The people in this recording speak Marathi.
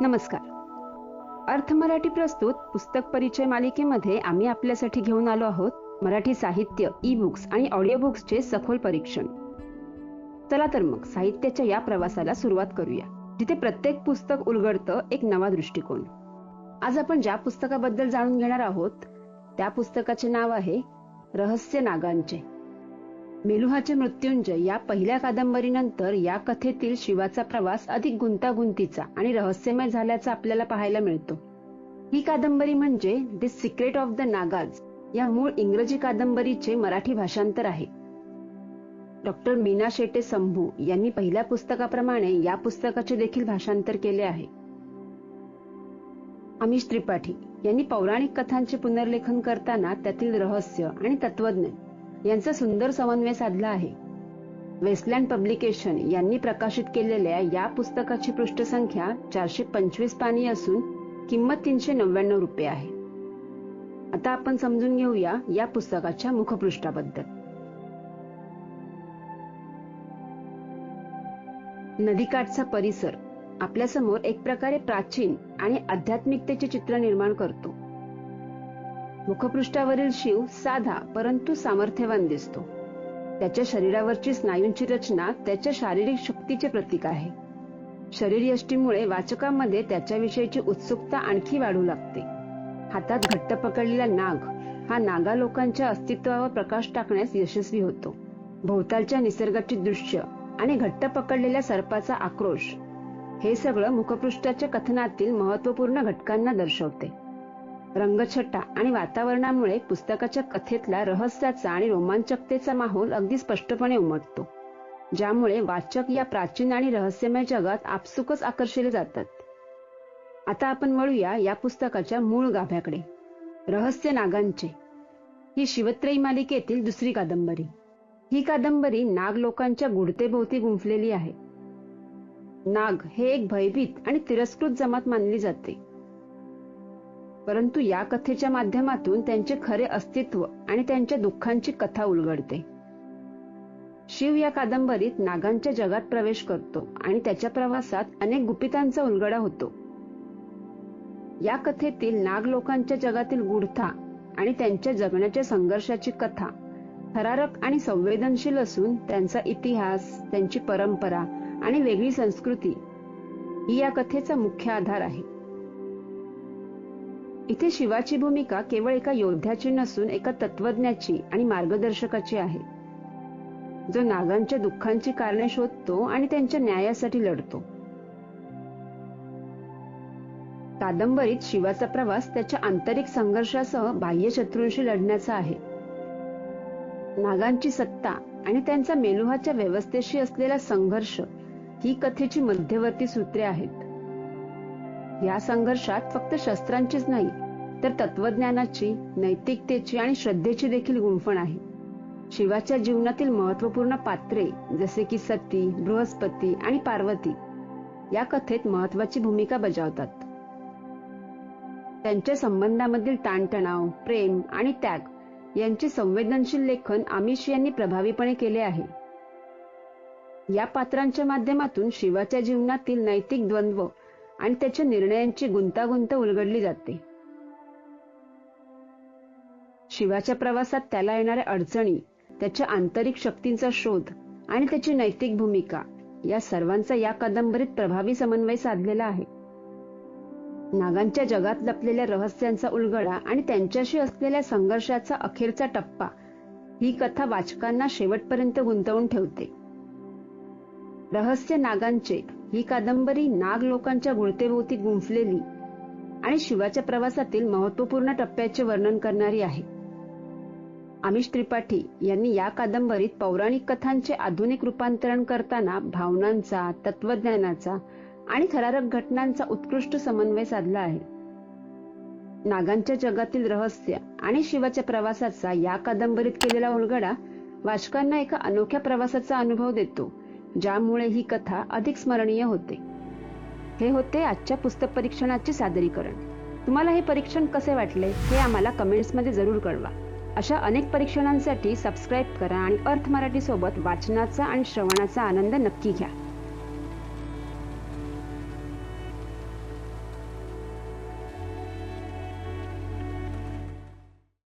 नमस्कार. अर्थ मराठी प्रस्तुत पुस्तक परिचय मालिकेमध्ये आम्ही आपल्यासाठी घेऊन आलो आहोत मराठी साहित्य ई बुक्स आणि ऑडिओ बुक्सचे सखोल परीक्षण. चला तर मग साहित्याच्या या प्रवासाला सुरुवात करूया जिथे प्रत्येक पुस्तक उलगडतं एक नवा दृष्टिकोन. आज आपण ज्या पुस्तकाबद्दल जाणून घेणार आहोत त्या पुस्तकाचे नाव आहे रहस्य नागांचे. मेलुहाचे मृत्युंजय या पहिल्या कादंबरीनंतर या कथेतील शिवाचा प्रवास अधिक गुंतागुंतीचा आणि रहस्यमय झाल्याचा आपल्याला पाहायला मिळतो. ही कादंबरी म्हणजे the secret of the Nagas या मूळ इंग्रजी कादंबरीचे मराठी भाषांतर आहे. डॉक्टर मीना शेटे संभू यांनी पहिल्या पुस्तकाप्रमाणे या पुस्तकाचे देखील भाषांतर केले आहे. अमिश त्रिपाठी यांनी पौराणिक कथांचे पुनर्लेखन करताना त्यातील रहस्य आणि तत्वज्ञान यांचा सुंदर समन्वय साधला आहे. वेस्टलँड पब्लिकेशन यांनी प्रकाशित केलेल्या या पुस्तकाची पृष्ठसंख्या चारशे पंचवीस पानी असून किंमत तीनशे नव्याण्णव रुपये आहे. आता आपण समजून घेऊया या पुस्तकाच्या मुखपृष्ठाबद्दल. नदीकाठचा परिसर आपल्यासमोर एक प्रकारे प्राचीन आणि आध्यात्मिकतेचे चित्र निर्माण करतो. मुखपृष्ठावरील शिव साधा परंतु सामर्थ्यवान दिसतो. त्याच्या शरीरावरची स्नायूंची रचना त्याच्या शारीरिक शक्तीचे प्रतीक आहे. शरीर यष्टीमुळे वाचकांमध्ये त्याच्याविषयीची उत्सुकता आणखी वाढू लागते. हातात घट्ट पकडलेला नाग हा नागा लोकांच्या अस्तित्वावर प्रकाश टाकण्यास यशस्वी होतो. भोवतालच्या निसर्गाची दृश्य आणि घट्ट पकडलेल्या सर्पाचा आक्रोश हे सगळं मुखपृष्ठाच्या कथनातील महत्त्वपूर्ण घटकांना दर्शवते. रंगछटा आणि वातावरणामुळे पुस्तकाच्या कथेतला रहस्याचा आणि रोमांचकतेचा माहोल अगदी स्पष्टपणे उमटतो ज्यामुळे वाचक या प्राचीन आणि रहस्यमय जगात आपसुकच आकर्षिले जातात. आता आपण वळूया या पुस्तकाच्या मूळ गाभ्याकडे. रहस्य नागांचे. ही शिवत्रयी मालिकेतील दुसरी कादंबरी. ही कादंबरी नाग लोकांच्या गुडतेभोवती गुंफलेली आहे. नाग हे एक भयभीत आणि तिरस्कृत जमात मानली जाते. परंतु या कथेच्या माध्यमातून त्यांचे खरे अस्तित्व आणि त्यांच्या दुःखांची कथा उलगडते. शिव या कादंबरीत नागांच्या जगात प्रवेश करतो आणि त्याच्या प्रवासात अनेक गुपितांचा उलगडा होतो. या कथेतील नाग लोकांच्या जगातील गूढता आणि त्यांच्या जगण्याच्या संघर्षाची कथा थरारक आणि संवेदनशील असून त्यांचा इतिहास त्यांची परंपरा आणि वेगळी संस्कृती ही या कथेचा मुख्य आधार आहे. इथे शिवाची भूमिका केवळ एका योद्ध्याची नसून एका तत्वज्ञाची आणि मार्गदर्शकाची आहे. जो नागांच्या दुःखांची कारणे शोधतो आणि त्यांच्या न्यायासाठी लढतो. कादंबरीत शिवाचा प्रवास त्याच्या आंतरिक संघर्षासह बाह्य शत्रूंशी लढण्याचा आहे. नागांची सत्ता आणि त्यांचा मेलुहाच्या व्यवस्थेशी असलेला संघर्ष ही कथेची मध्यवर्ती सूत्रे आहेत. या संघर्षात फक्त शस्त्रांचीच नाही तर तत्वज्ञानाची नैतिकतेची आणि श्रद्धेची देखील गुंफण आहे. शिवाच्या जीवनातील महत्त्वपूर्ण पात्रे जसे की सती बृहस्पती आणि पार्वती या कथेत महत्वाची भूमिका बजावतात. त्यांच्या संबंधामधील ताणतणाव प्रेम आणि त्याग यांचे संवेदनशील लेखन आमिष यांनी प्रभावीपणे केले आहे. या पात्रांच्या माध्यमातून शिवाच्या जीवनातील नैतिक द्वंद्व आणि त्याच्या निर्णयांची गुंतागुंत उलगडली जाते. शिवाच्या प्रवासात त्याला येणाऱ्या अडचणी त्याच्या आंतरिक शक्तींचा शोध आणि त्याची नैतिक भूमिका या सर्वांचा या कादंबरीत प्रभावी समन्वय साधलेला आहे. नागांच्या जगात लपलेल्या रहस्यांचा उलगडा आणि त्यांच्याशी असलेल्या संघर्षाचा अखेरचा टप्पा ही कथा वाचकांना शेवटपर्यंत गुंतवून ठेवते. रहस्य नागांचे ही कादंबरी नाग लोकांच्या गुळतेभोवती गुंफलेली आणि शिवाच्या प्रवासातील महत्त्वपूर्ण टप्प्याचे वर्णन करणारी आहे. आमिष त्रिपाठी यांनी या कादंबरीत पौराणिक कथांचे आधुनिक रूपांतरण करताना भावनांचा तत्वज्ञानाचा आणि थरारक घटनांचा उत्कृष्ट समन्वय साधला आहे. नागांच्या जगातील रहस्य आणि शिवाच्या प्रवासाचा या कादंबरीत केलेला उलगडा वाचकांना एका अनोख्या प्रवासाचा अनुभव देतो. ज्यामुळे ही कथा अधिक स्मरणीय होते. हे होते आजच्या पुस्तक परीक्षणाचे सादरीकरण. तुम्हाला हे परीक्षण कसे वाटले हे आम्हाला कमेंट्समध्ये जरूर कळवा. अशा अनेक परीक्षणांसाठी सबस्क्राईब करा आणि अर्थ मराठीसोबत वाचनाचा आणि श्रवणाचा आनंद नक्की घ्या.